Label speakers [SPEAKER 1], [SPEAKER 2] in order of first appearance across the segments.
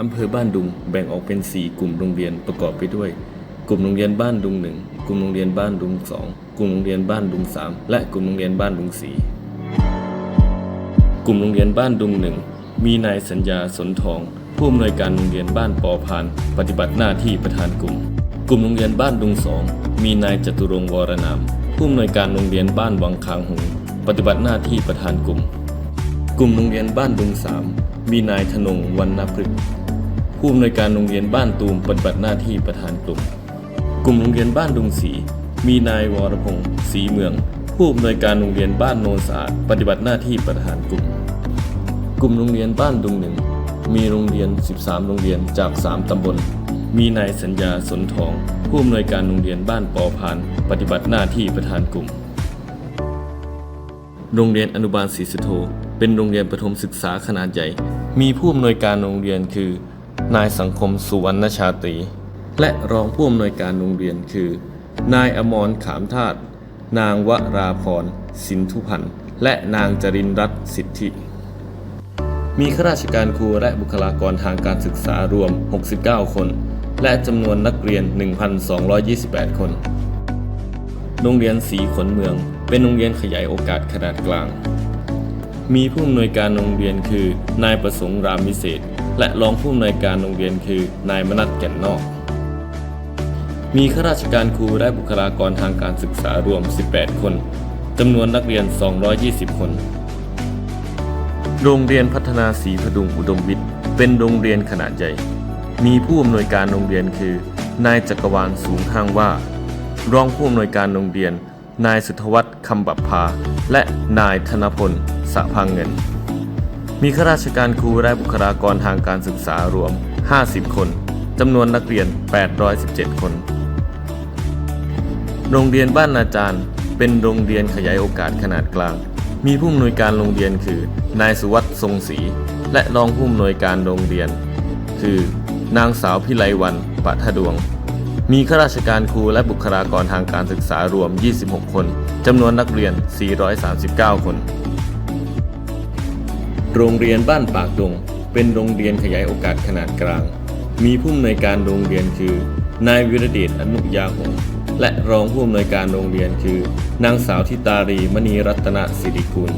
[SPEAKER 1] อำเภอบ้านดุงแบ่งออกเป็น 4 กลุ่มโรงเรียนประกอบไปด้วย กลุ่มโรงเรียนบ้านดุง 1 กลุ่มโรงเรียนบ้านดุง 2 กลุ่มโรงเรียนบ้านดุง 3 และกลุ่มโรงเรียนบ้านดุง 4 กลุ่มโรงเรียนบ้านดุงหนึ่งมีนายสัญญาสนทอง ผู้อำนวยการโรงเรียนบ้านปอพาน ปฏิบัติหน้าที่ประธานกลุ่ม กลุ่มโรงเรียนบ้านดุงสองมีนายจตุรงวรนาม ผู้อำนวยการโรงเรียนบ้านวังคางหงปฏิบัติหน้าที่ประธานกลุ่ม กลุ่มโรงเรียนบ้านดุงสามมีนายธนงวรรณพฤกษ์ ผู้อำนวยการโรงเรียนบ้านตูมปฏิบัติหน้าที่ประธานกลุ่ม กลุ่มโรงเรียนบ้านดุงศรีมีนายวรพงศ์ศรีเมือง ผู้อำนวยการโรงเรียนบ้านโนนสะอาดปฏิบัติหน้าที่ประธานกลุ่ม กลุ่มโรงเรียนบ้านดุงหนึ่งมีโรงเรียน 13 โรงเรียนจาก 3 ตำบล มีนายสัญญาสนทอง ผู้อำนวยการโรงเรียนบ้านปอพาน ปฏิบัติหน้าที่ประธานกลุ่ม โรงเรียนอนุบาลศรีสุโธเป็นโรงเรียนประถมศึกษาขนาดใหญ่ มีผู้อำนวยการโรงเรียนคือ นายสังคมสุวรรณชาตรี และรองผู้อำนวยการโรงเรียนคือ นายอมรขามทาตุนางวราพรสินทุพันธ์และนางจรินรัตน์สิทธิ มีข้าราชการครูและบุคลากรทางการศึกษารวม 69 คน และจำนวนนักเรียน 1,228 คน โรงเรียนสีขนเมือง เป็นโรงเรียนขยายโอกาสขนาดกลาง มีผู้อำนวยการโรงเรียนคือ นายประสงค์รามวิเศษ และรองผู้อำนวยการโรงเรียนคือนายมนัสแก่นนอก มีข้าราชการครูและบุคลากรทางการศึกษารวม 18 คนจำนวนนักเรียน 220 คน โรงเรียนพัฒนาศรีพดุงอุดมวิทย์เป็นโรงเรียนขนาดใหญ่ มีผู้อำนวยการโรงเรียนคือ นายจักรวาลสูงห้างว่า รองผู้อำนวยการโรงเรียน นายสุทธวัฒน์คำบับพา และนายธนพลสะพังเงิน มีข้าราชการครูและบุคลากรทางการศึกษารวม 50 คนจำนวนนักเรียน 817 คน โรงเรียนบ้านนาจารย์ เป็นโรงเรียนขยายโอกาสขนาดกลาง มีผู้อำนวยการโรงเรียนคือ นายสุวัสด์ทรงศรี และรองผู้อำนวยการโรงเรียน คือ นางสาวพิไลวันปะทะดวง มีข้าราชการครูและบุคลากรทางการศึกษารวม 26 คน จำนวนนักเรียน 439 คน โรงเรียนบ้านปากดง เป็นโรงเรียนขยายโอกาสขนาดกลาง มีผู้อำนวยการโรงเรียนคือ นายวิรเดชอนุยาหงส์และรองผู้อำนวยการโรงเรียนคือ นางสาวทิตารีมณีรัตนสิริกุล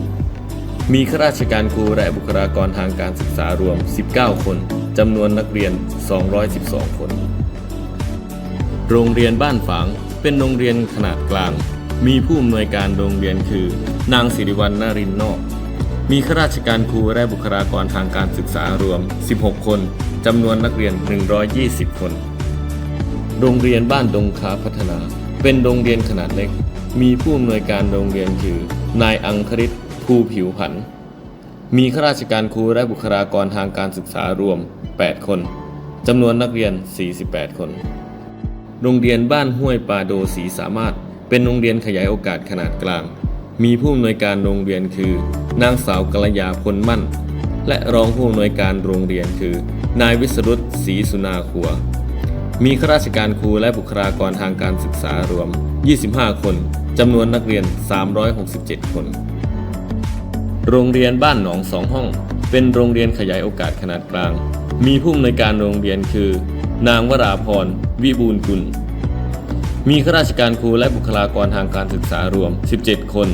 [SPEAKER 1] มีข้าราชการครูและบุคลากรทางการศึกษารวม 19 คน จำนวนนักเรียน 212 คน โรงเรียนบ้านฝาง เป็นโรงเรียนขนาดกลาง มีผู้อำนวยการโรงเรียนคือ นางสิริวัลนารินนอก มีข้าราชการครูและบุคลากรทางการศึกษารวม 16 คนจำนวนนักเรียน 120 คน โรงเรียนบ้านดงค้าพัฒนา เป็นโรงเรียนขนาดเล็ก มีผู้อำนวยการโรงเรียนคือ นายอังคริตภูผิวผัน มีข้าราชการครูและบุคลากรทางการศึกษารวม 8 คนจำนวนนักเรียน 48 คน โรงเรียนบ้านห้วยปาโดศรีสามารถ เป็นโรงเรียนขยายโอกาสขนาดกลาง มีผู้อำนวยการโรงเรียนคือ นางสาวกัลยาพลมั่น และรองผู้อำนวยการโรงเรียนคือ นายวิสรุตศรีสุนาครัว มีข้าราชการครูและบุคลากรทางการศึกษารวม 25 คนจำนวนนักเรียน 367 คน โรงเรียนบ้านหนองสองห้อง เป็นโรงเรียนขยายโอกาสขนาดกลาง มีผู้อำนวยการโรงเรียนคือ นางวราพร วิบูลกุลมีข้าราชการครูและบุคลากรทางการศึกษารวม 17 คน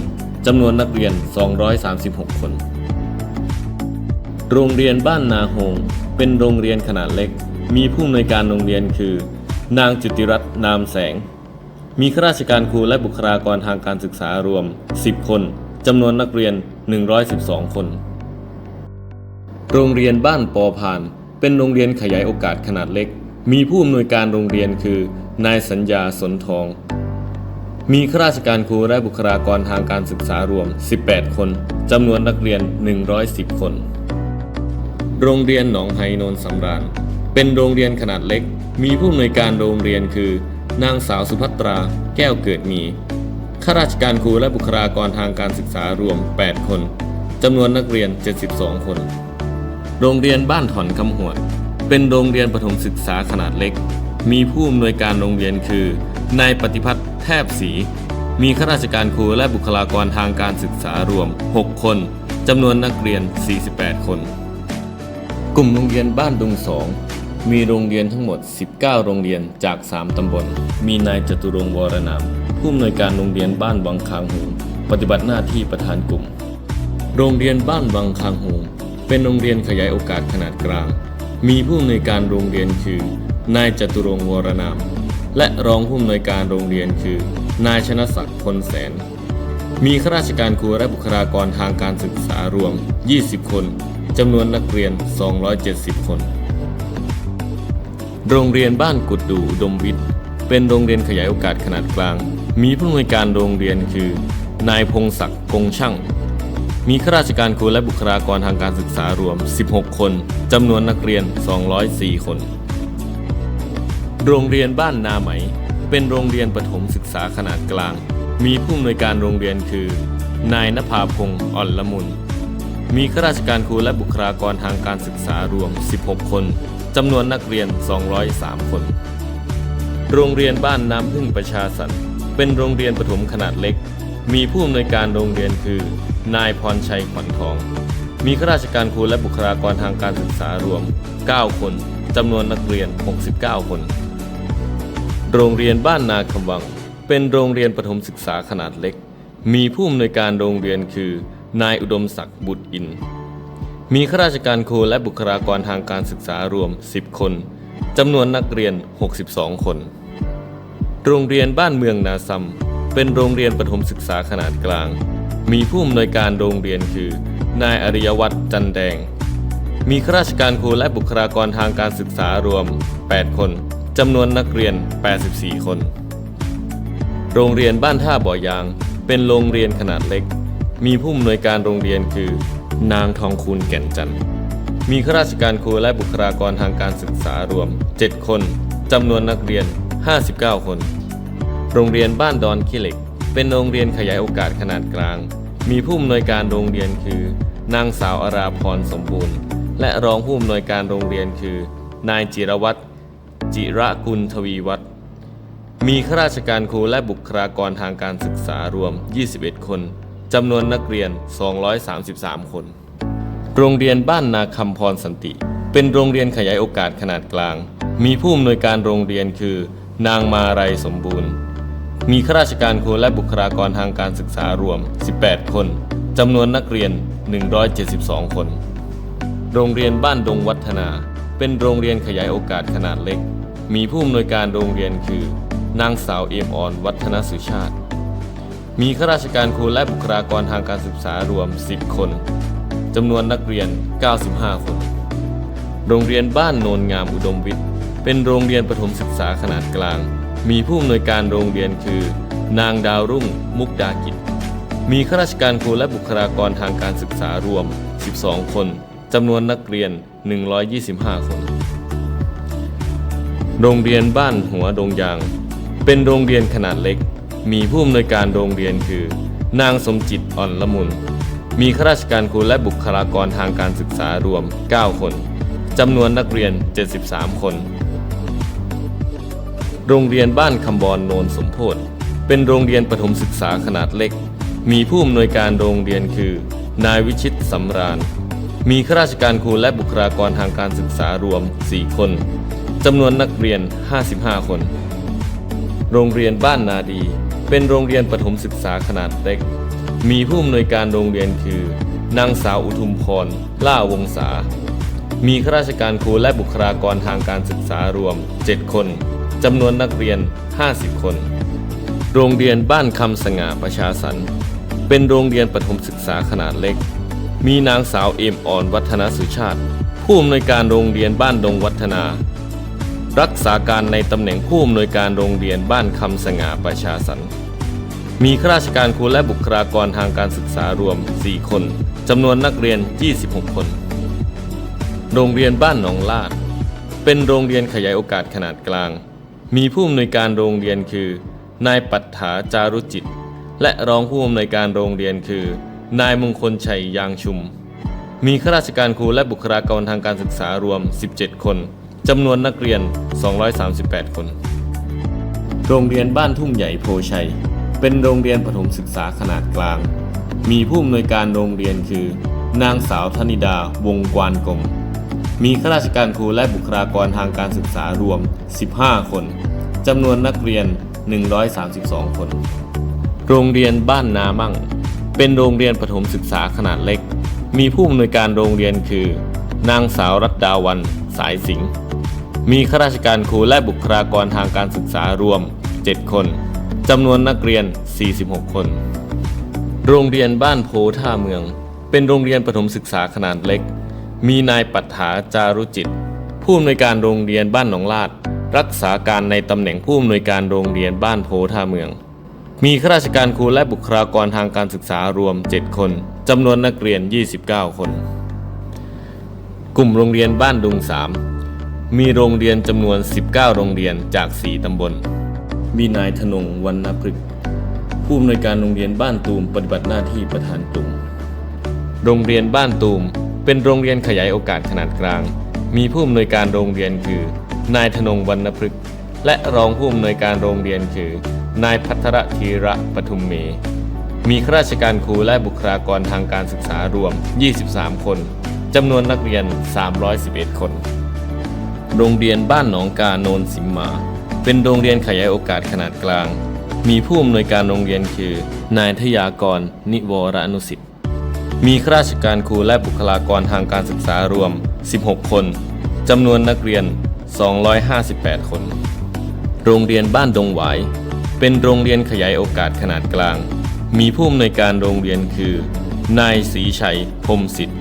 [SPEAKER 1] จำนวนนักเรียน 236 คน โรงเรียนบ้านนาโฮง เป็นโรงเรียนขนาดเล็ก มีผู้อำนวยการโรงเรียนคือ นางจุติรัตน์นามแสง มีข้าราชการครูและบุคลากรทางการศึกษารวม 10 คนจำนวนนักเรียน 112 คน โรงเรียนบ้านปอพาน เป็นโรงเรียนขยายโอกาสขนาดเล็ก มีผู้อำนวยการโรงเรียนคือ นายสัญญาสนทอง มีข้าราชการครูและบุคลากรทางการศึกษารวม 18 คนจำนวนนักเรียน 110 คน โรงเรียนหนองไฮโนนสำราญ เป็นโรงเรียนขนาดเล็ก มีผู้อำนวยการโรงเรียนคือ นางสาวสุภัตรา แก้วเกิดมี ข้าราชการครูและบุคลากรทางการศึกษารวม 8 คนจำนวนนักเรียน 72 คน โรงเรียนบ้านถอนคำหวด เป็นโรงเรียนประถมศึกษาขนาดเล็ก มีผู้อำนวยการโรงเรียนคือนายปฏิพัฒน์แทบศรีมีข้าราชการครูและบุคลากรทางการศึกษารวม 6 คนจำนวนนักเรียน 48 คน กลุ่มโรงเรียนบ้านดุงสองมีโรงเรียนทั้งหมด 19 โรงเรียนจาก 3 ตำบล มีนายจตุรงวรนาม ผู้อำนวยการโรงเรียนบ้านวังคางหูปฏิบัติหน้าที่ประธานกลุ่ม โรงเรียนบ้านวังคางหูเป็นโรงเรียนขยายโอกาสขนาดกลาง มีผู้อำนวยการโรงเรียนคือ นายจตุรงค์วรนาม และรองผู้อำนวยการโรงเรียนคือ นายชนะศักดิ์พลแสน มีข้าราชการครูและบุคลากรทางการศึกษารวม 20 คนจำนวนนักเรียน 270 คน โรงเรียนบ้านกุดดูดมวิทย์ เป็นโรงเรียนขยายโอกาสขนาดกลาง มีผู้อำนวยการโรงเรียนคือ นายพงศักดิ์กงช่าง มีข้าราชการครูและบุคลากรทางการศึกษารวม 16 คนจำนวนนักเรียน 204 คน โรงเรียนบ้านนาไหม เป็นโรงเรียนประถมศึกษาขนาดกลาง มีผู้อำนวยการโรงเรียนคือ นายนภาพงศ์อ่อนละมุน มีข้าราชการครูและบุคลากรทางการศึกษารวม 16 คนจำนวนนักเรียน 203 คน โรงเรียนบ้านน้ำพึ่งประชาสรรค์เป็นโรงเรียนประถมขนาดเล็ก มีผู้อำนวยการโรงเรียนคือ นายพรชัยขวัญทอง มีข้าราชการครูและบุคลากรทางการศึกษารวม 9 คนจำนวนนักเรียน 69 คน โรงเรียนบ้านนาคำวัง เป็นโรงเรียนประถมศึกษาขนาดเล็ก มีผู้อำนวยการโรงเรียนคือ นายอุดมศักดิ์บุตรอิน มีข้าราชการครูและบุคลากรทางการศึกษารวม 10 คนจำนวนนักเรียน 62 คน โรงเรียนบ้านเมืองนาซัมเป็นโรงเรียนประถมศึกษาขนาดกลาง มีผู้อำนวยการโรงเรียนคือ นายอริยวัฒน์จันแดง มีข้าราชการครูและบุคลากรทางการศึกษารวม 8 คนจำนวนนักเรียน 84 คน โรงเรียนบ้านท่าบ่อยาง เป็นโรงเรียนขนาดเล็ก มีผู้อำนวยการโรงเรียนคือ นางทองคูณแก่นจันทร์มีข้าราชการครูและบุคลากรทางการศึกษารวม 7 คนจำนวนนักเรียน 59 คน โรงเรียนบ้านดอนขี้เหล็ก เป็นโรงเรียนขยายโอกาสขนาดกลาง มีผู้อำนวยการโรงเรียนคือ นางสาวอาราพรสมบูรณ์ และรองผู้อำนวยการโรงเรียนคือ นายจิรวัตรจิระกุลทวีวัฒน์มีข้าราชการครูและบุคลากรทางการศึกษารวม 21 คนจำนวนนักเรียน 233 คน โรงเรียนบ้านนาคำพรสันติ เป็นโรงเรียนขยายโอกาสขนาดกลาง มีผู้อำนวยการโรงเรียนคือ นางมาลัยสมบูรณ์ มีข้าราชการครูและบุคลากรทางการศึกษารวม 18 คนจำนวนนักเรียน 172 คน โรงเรียนบ้านดงวัฒนา เป็นโรงเรียนขยายโอกาสขนาดเล็ก มีผู้อำนวยการโรงเรียนคือ นางสาวเอมออนวัฒนสุชาติ มีข้าราชการครูและบุคลากรทางการศึกษารวม 10 คนจำนวนนักเรียน 95 คน โรงเรียนบ้านโนนงามอุดมวิทย์ เป็นโรงเรียนประถมศึกษาขนาดกลาง มีผู้อำนวยการโรงเรียนคือ นางดาวรุ่ง มุกดากิจ มีข้าราชการครูและบุคลากรทางการศึกษารวม 12 คนจำนวนนักเรียน 125 คน โรงเรียนบ้านหัวดงยาง เป็นโรงเรียนขนาดเล็ก มีผู้อำนวยการโรงเรียนคือ นางสมจิตอ่อนละมุน มีข้าราชการครูและบุคลากรทางการศึกษารวม 9 คนจำนวนนักเรียน 73 คน โรงเรียนบ้านคำบอนโนนสมโพธเป็นโรงเรียนประถมศึกษาขนาดเล็ก มีผู้อำนวยการโรงเรียนคือ นายวิชิตสำราญ มีข้าราชการครูและบุคลากรทางการศึกษารวม 4 คนจำนวนนักเรียน 55 คน โรงเรียนบ้านนาดี เป็นโรงเรียนประถมศึกษาขนาดเล็ก มีผู้อำนวยการโรงเรียนคือ นางสาวอุทุมพร ล่าวงศามีข้าราชการครูและบุคลากรทางการศึกษารวม 7 คน จำนวนนักเรียน 50 คน โรงเรียนบ้านคำสง่าประชาสรรค์เป็นโรงเรียนประถมศึกษาขนาดเล็ก มีนางสาวเอมอ่อนวัฒนสุชาติ ผู้อำนวยการโรงเรียนบ้านดงวัฒนา รักษาการในตำแหน่งผู้อำนวยการโรงเรียนบ้านคำสง่าประชาสรรค์มีข้าราชการครูและบุคลากรทางการศึกษารวม 4 คนจำนวนนักเรียน 26 คน โรงเรียนบ้านหนองลาด เป็นโรงเรียนขยายโอกาสขนาดกลาง มีผู้อำนวยการโรงเรียนคือ นายปัตถาจารุจิต และรองผู้อำนวยการโรงเรียนคือ นายมงคลชัยยางชุม มีข้าราชการครูและบุคลากรทางการศึกษารวม 17 คนจำนวนนักเรียน 238 คน โรงเรียนบ้านทุ่งใหญ่โพชัย เป็นโรงเรียนประถมศึกษาขนาดกลาง มีผู้อำนวยการโรงเรียนคือ นางสาวธนิดาวงกวานกลม มีข้าราชการครูและบุคลากรทางการศึกษารวม 15 คน จำนวนนักเรียน 132 คน โรงเรียนบ้านนามั่ง เป็นโรงเรียนประถมศึกษาขนาดเล็ก มีผู้อำนวยการโรงเรียนคือ นางสาวรัตดาวัน สายสิงห์ มีข้าราชการครูและบุคลากรทางการศึกษารวม 7 คน จำนวนนักเรียน 46 คน โรงเรียนบ้านโพท่าเมือง เป็นโรงเรียนประถมศึกษาขนาดเล็ก มีนายปัฏฐาจารุจิต ผู้อำนวยการโรงเรียนบ้านหนองลาด รักษาการในตำแหน่งผู้อำนวยการโรงเรียนบ้านโพท่าเมือง มีข้าราชการครูและบุคลากรทางการศึกษารวม 7 คนจำนวนนักเรียน 29 คน กลุ่มโรงเรียนบ้านดุงสามมีโรงเรียนจำนวน 19 โรงเรียนจาก 4 ตำบล มีนายธนงวรรณพฤกษ์ผู้อำนวยการโรงเรียนบ้านตูมปฏิบัติหน้าที่ประธานกลุ่ม โรงเรียนบ้านตูม เป็นโรงเรียนขยายโอกาสขนาดกลาง มีผู้อำนวยการโรงเรียนคือ นายธนงวรรณพฤกษ์และรองผู้อำนวยการโรงเรียนคือ นายพัทรธีระปทุมเม มีข้าราชการครูและบุคลากรทางการศึกษารวม 23 คนจำนวนนักเรียน 311 คน โรงเรียนบ้านหนองกาโนนสิมมา เป็นโรงเรียนขยายโอกาสขนาดกลาง มีผู้อำนวยการโรงเรียนคือ นายทยากร นิวรอนุสิทธิ มีข้าราชการครูและบุคลากรทางการศึกษารวม 16 คน จำนวนนักเรียน 258 คน โรงเรียนบ้านดงหวาย เป็นโรงเรียนขยายโอกาสขนาดกลาง มีผู้อำนวยการโรงเรียนคือ นายศรีชัยพรหมสิทธิ์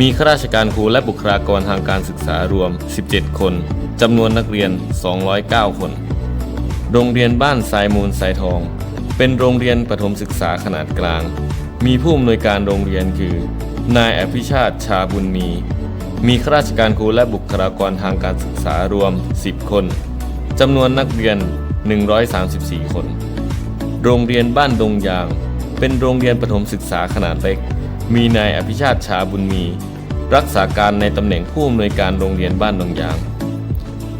[SPEAKER 1] มีข้าราชการครูและบุคลากรทางการศึกษารวม 17 คน จำนวนนักเรียน 209 คน โรงเรียนบ้านทรายมูลทรายทอง เป็นโรงเรียนประถมศึกษาขนาดกลาง มีผู้อำนวยการโรงเรียนคือ นายอภิชาติชาบุญมี มีข้าราชการครูและบุคลากรทางการศึกษารวม 10 คนจำนวนนักเรียน 134 คน โรงเรียนบ้านดงยาง เป็นโรงเรียนประถมศึกษาขนาดเล็ก มีนายอภิชาติชาบุญมี รักษาการในตำแหน่งผู้อำนวยการโรงเรียนบ้านดงยาง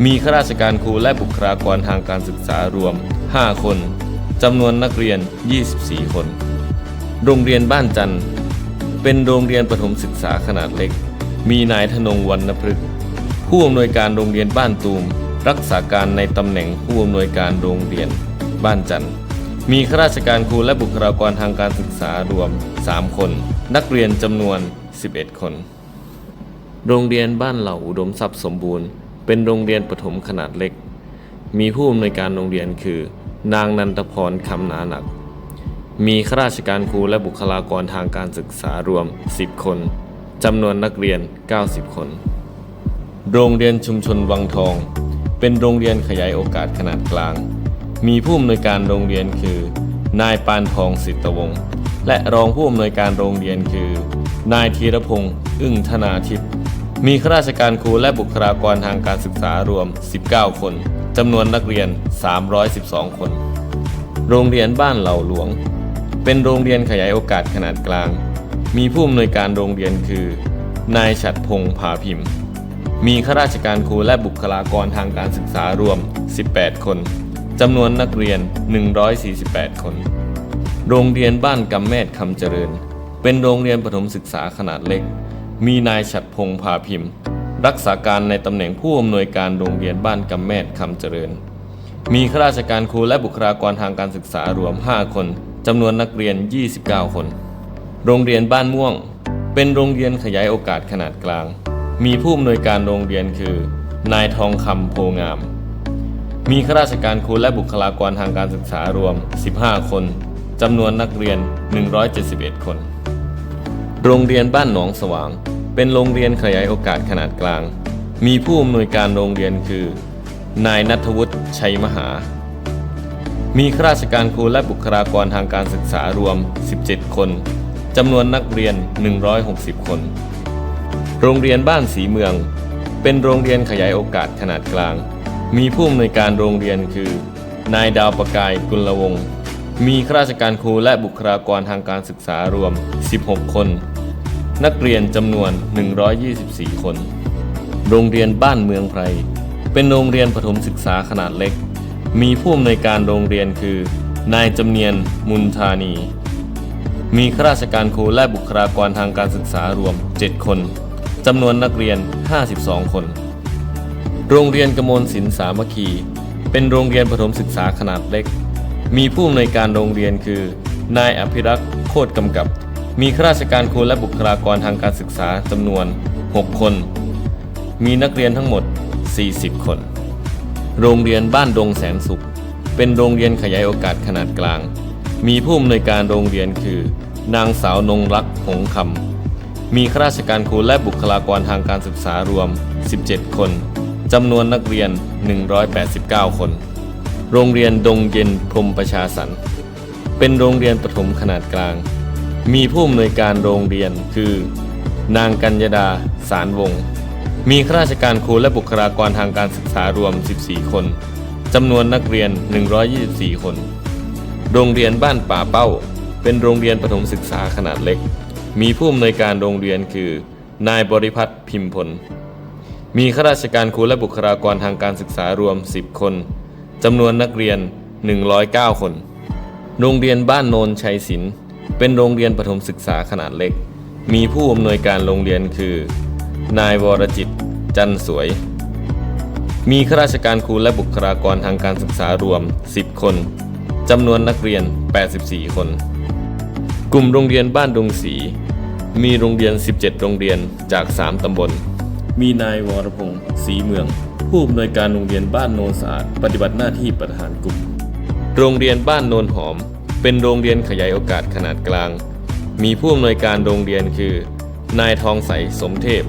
[SPEAKER 1] มีข้าราชการครูและบุคลากรทางการศึกษารวม 5 คนจำนวนนักเรียน 24 คน โรงเรียนบ้านจันทร์เป็นโรงเรียนประถมศึกษาขนาดเล็ก มีนายธนงวรรณพฤกษ์ผู้อำนวยการโรงเรียนบ้านตูม รักษาการในตำแหน่งผู้อำนวยการโรงเรียน บ้านจันทร์มีข้าราชการครูและบุคลากรทางการศึกษารวม 3 คน นักเรียนจำนวน 11 คน โรงเรียนบ้านเหล่าอุดมทรัพย์สมบูรณ์ เป็นโรงเรียนประถมขนาดเล็ก มีผู้อำนวยการโรงเรียนคือ นางนันทพรคำนาหนัก มีข้าราชการครูและบุคลากรทางการศึกษารวม 10 คนจำนวนนักเรียน 90 คน โรงเรียนชุมชนวังทอง เป็นโรงเรียนขยายโอกาสขนาดกลาง มีผู้อำนวยการโรงเรียนคือ นายปานทองสิทธวงศ์และรองผู้อำนวยการโรงเรียนคือ นายธีรพงศ์อึ้งธนาทิพย์มีข้าราชการครูและบุคลากรทางการศึกษารวม 19 คนจำนวนนักเรียน 312 คน โรงเรียนบ้านเหล่าหลวง เป็นโรงเรียนขยายโอกาสขนาดกลาง มีผู้อำนวยการโรงเรียนคือ นายฉัดพงษ์ผาพิมพ์ มีข้าราชการครูและบุคลากรทางการศึกษารวม 18 คนจำนวนนักเรียน 148 คน โรงเรียนบ้านกำแมดคำเจริญ เป็นโรงเรียนประถมศึกษาขนาดเล็ก มีนายฉัดพงษ์ผาพิมพ์ รักษาการในตำแหน่งผู้อำนวยการโรงเรียนบ้านกำแมดคำเจริญ มีข้าราชการครูและบุคลากรทางการศึกษารวม 5 คน จำนวนนักเรียน 29 คน โรงเรียนบ้านม่วง เป็นโรงเรียนขยายโอกาสขนาดกลาง มีผู้อำนวยการโรงเรียนคือ นายทองคำโพงาม มีข้าราชการครูและบุคลากรทางการศึกษารวม 15 คนจำนวนนักเรียน 171 คน โรงเรียนบ้านหนองสว่าง เป็นโรงเรียนขยายโอกาสขนาดกลาง มีผู้อำนวยการโรงเรียนคือ นายนัทวุฒิชัยมหา มีข้าราชการครูและบุคลากรทางการศึกษารวม 17 คน จำนวนนักเรียน 160 คน โรงเรียนบ้านสีเมือง เป็นโรงเรียนขยายโอกาสขนาดกลาง มีผู้อำนวยการโรงเรียนคือ นายดาวประกายกุลวงศ์มีข้าราชการครูและบุคลากรทางการศึกษารวม 16 คน นักเรียนจำนวน 124 คน โรงเรียนบ้านเมืองไพร เป็นโรงเรียนประถมศึกษาขนาดเล็ก มีผู้อำนวยการโรงเรียนคือ นายจำเนียนมุนธานี มีข้าราชการครูและบุคลากรทางการศึกษารวม 7 คนจำนวนนักเรียน 52 คน โรงเรียนกมลศิลสามัคคี เป็นโรงเรียนประถมศึกษาขนาดเล็ก มีผู้อำนวยการโรงเรียนคือ นายอภิรักษ์โคตรกำกับ มีข้าราชการครูและบุคลากรทางการศึกษาจำนวน 6 คน มีนักเรียนทั้งหมด 40 คน โรงเรียนบ้านดงแสนสุข เป็นโรงเรียนขยายโอกาสขนาดกลาง มีผู้อำนวยการโรงเรียนคือ นางสาวนงรักหงคำมีข้าราชการครูและบุคลากรทางการศึกษารวม 17 คนจำนวนนักเรียน 189 คน โรงเรียนดงเย็นพรมประชาสรรค์เป็นโรงเรียนประถมขนาดกลาง มีผู้อำนวยการโรงเรียนคือ นางกัญญาดาสารวงศ์ มีข้าราชการครูและบุคลากรทางการศึกษารวม 14 คนจำนวนนักเรียน 124 คน โรงเรียนบ้านป่าเป้า เป็นโรงเรียนประถมศึกษาขนาดเล็ก มีผู้อำนวยการโรงเรียนคือ นายบริพัตรพิมพล มีข้าราชการครูและบุคลากรทางการศึกษารวม 10 คนจำนวนนักเรียน 109 คน โรงเรียนบ้านโนนชัยศิลป์เป็นโรงเรียนประถมศึกษาขนาดเล็ก มีผู้อำนวยการโรงเรียนคือ นายวรจิต จันสวย มีข้าราชการครูและบุคลากรทางการศึกษารวม 10 คนจำนวนนักเรียน 84 คน กลุ่มโรงเรียนบ้านดงสี มีโรงเรียน 17 โรงเรียนจาก 3 ตำบล มีนายวรพงศ์ศรีเมือง ผู้อำนวยการโรงเรียนบ้านโนนสะอาด ปฏิบัติหน้าที่ประธานกลุ่ม โรงเรียนบ้านโนนหอม เป็นโรงเรียนขยายโอกาสขนาดกลาง มีผู้อำนวยการโรงเรียนคือ นายทองใสสมเทพ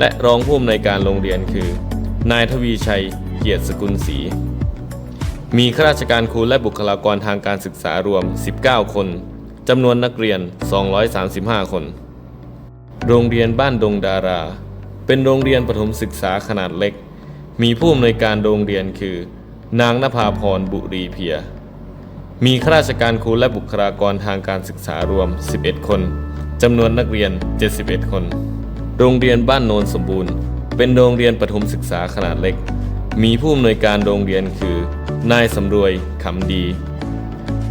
[SPEAKER 1] และรองผู้อำนวยการโรงเรียนคือ นายทวีชัย เกียรติสกุลศรี มีข้าราชการครูและบุคลากรทางการศึกษารวม 19 คนจำนวนนักเรียน 235 คน โรงเรียนบ้านดงดารา เป็นโรงเรียนประถมศึกษาขนาดเล็ก มีผู้อำนวยการโรงเรียนคือ นางนภาพรบุรีเพีย มีข้าราชการครูและบุคลากรทางการศึกษารวม 11 คน จำนวนนักเรียน 71 คน โรงเรียนบ้านโนนสมบูรณ์ เป็นโรงเรียนประถมศึกษาขนาดเล็ก มีผู้อำนวยการโรงเรียนคือ นายสำรวยขำดี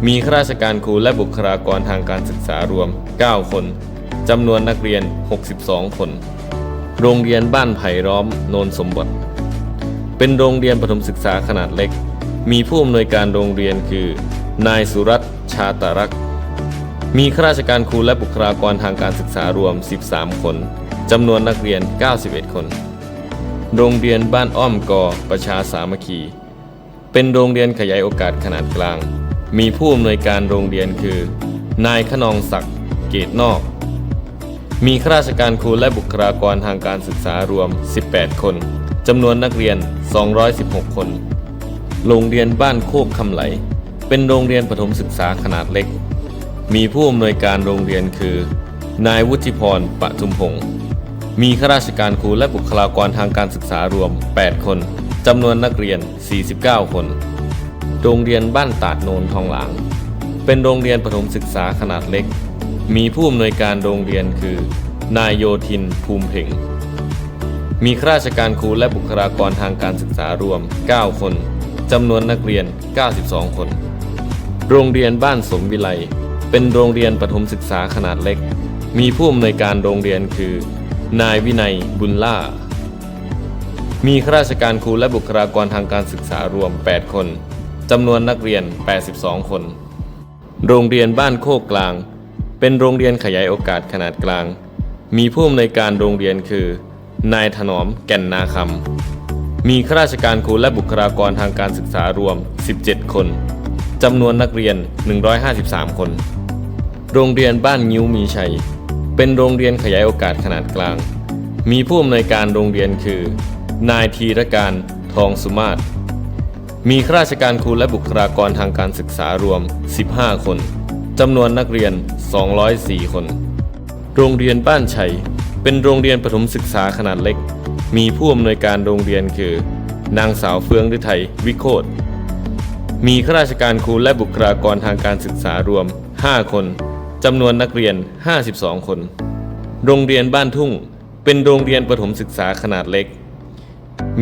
[SPEAKER 1] มีข้าราชการครูและบุคลากรทางการศึกษารวม 9 คนจำนวนนักเรียน 62 คน โรงเรียนบ้านไผ่ล้อมโนนสมบัติ เป็นโรงเรียนประถมศึกษาขนาดเล็ก มีผู้อำนวยการโรงเรียนคือ นายสุรัตชาตรักษ์มีข้าราชการครูและบุคลากรทางการศึกษารวม 13 คน จำนวนนักเรียน 91 คน โรงเรียนบ้านอ้อมกอประชาสามัคคี เป็นโรงเรียนขยายโอกาสขนาดกลาง มีผู้อำนวยการโรงเรียนคือ นายขนองศักดิ์เกตนอก มีข้าราชการครูและบุคลากรทางการศึกษารวม 18 คนจำนวนนักเรียน 216 คน โรงเรียนบ้านโคกคำไหล เป็นโรงเรียนประถมศึกษาขนาดเล็ก มีผู้อำนวยการโรงเรียนคือ นายวุฒิพรปะทุมพงศ์ มีข้าราชการครูและบุคลากรทางการศึกษารวม 8 คนจำนวนนักเรียน 49 คน โรงเรียนบ้านตาดโนนทองหลาง เป็นโรงเรียนประถมศึกษาขนาดเล็ก มีผู้อำนวยการโรงเรียนคือ นายโยธินภูมิเพ่งมีข้าราชการครูและบุคลากรทางการศึกษารวม 9 คนจำนวนนักเรียน 92 คน โรงเรียนบ้านสมวิไล เป็นโรงเรียนประถมศึกษาขนาดเล็ก มีผู้อำนวยการโรงเรียนคือ นายวินัยบุญล่า มีข้าราชการครูและบุคลากรทางการศึกษารวม 8 คนจำนวนนักเรียน 82 คน โรงเรียนบ้านโคกกลาง เป็นโรงเรียนขยายโอกาสขนาดกลาง มีผู้อำนวยการโรงเรียนคือ นายถนอมแก่นนาคำ มีข้าราชการครูและบุคลากรทางการศึกษารวม 17 คนจำนวนนักเรียน 153 คน โรงเรียนบ้านงิ้วมีชัย เป็นโรงเรียนขยายโอกาสขนาดกลาง มีผู้อำนวยการโรงเรียนคือ นายธีรการทองสุมาศมีข้าราชการครูและบุคลากรทางการศึกษารวม 15 คนจำนวนนักเรียน 204 คน โรงเรียนบ้านชัย เป็นโรงเรียนประถมศึกษาขนาดเล็ก มีผู้อำนวยการโรงเรียนคือ นางสาวเฟืองฤทัยวิโคตมีข้าราชการครูและบุคลากรทางการศึกษารวม 5 คน จำนวนนักเรียน 52 คน โรงเรียนบ้านทุ่ง เป็นโรงเรียนประถมศึกษาขนาดเล็ก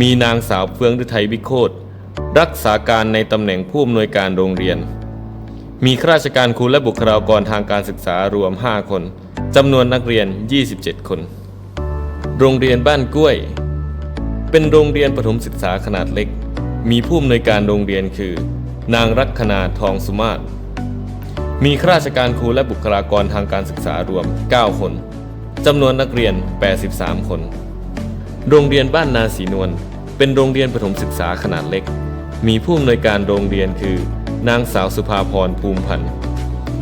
[SPEAKER 1] มีนางสาวเฟืองฤทัยวิโคตรักษาการในตำแหน่งผู้อำนวยการโรงเรียน มีข้าราชการครูและบุคลากรทางการศึกษารวม 5 คนจำนวนนักเรียน 27 คน โรงเรียนบ้านกล้วย เป็นโรงเรียนประถมศึกษาขนาดเล็ก มีผู้อำนวยการโรงเรียนคือ นางรัคนาทองสุมาศ มีข้าราชการครูและบุคลากรทางการศึกษารวม 9 คนจำนวนนักเรียน 83 คน โรงเรียนบ้านนาสีนวล เป็นโรงเรียนประถมศึกษาขนาดเล็ก มีผู้อำนวยการโรงเรียนคือ นางสาวสุภาพรภูมิพันธ์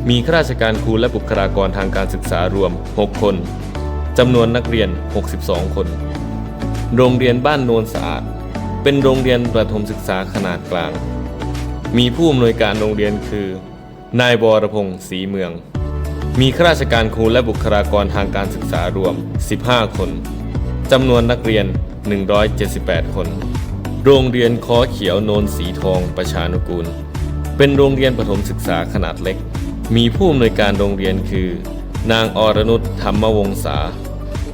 [SPEAKER 1] มีข้าราชการครูและบุคลากรทางการศึกษารวม 6 คนจำนวนนักเรียน 62 คน โรงเรียนบ้านโนนสะอาด เป็นโรงเรียนประถมศึกษาขนาดกลาง มีผู้อำนวยการโรงเรียนคือ นายบรพงศ์ศรีเมือง มีข้าราชการครูและบุคลากรทางการศึกษารวม 15 คนจำนวนนักเรียน 178 คน โรงเรียนคอเขียวโนนสีทองประชานุกูล เป็นโรงเรียนประถมศึกษาขนาดเล็ก มีผู้อำนวยการโรงเรียนคือ นางอรนุชธรรมวงศา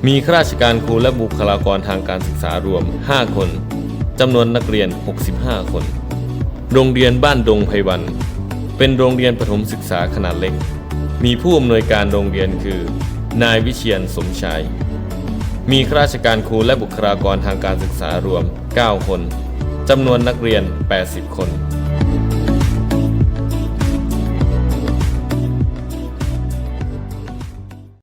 [SPEAKER 1] มีข้าราชการครูและบุคลากรทางการศึกษารวม 5 คนจำนวนนักเรียน 65 คน โรงเรียนบ้านดงไพวัน เป็นโรงเรียนประถมศึกษาขนาดเล็ก มีผู้อำนวยการโรงเรียนคือ นายวิเชียนสมชาย มีข้าราชการครูและบุคลากรทางการศึกษารวม 9 คนจำนวนนักเรียน 80 คน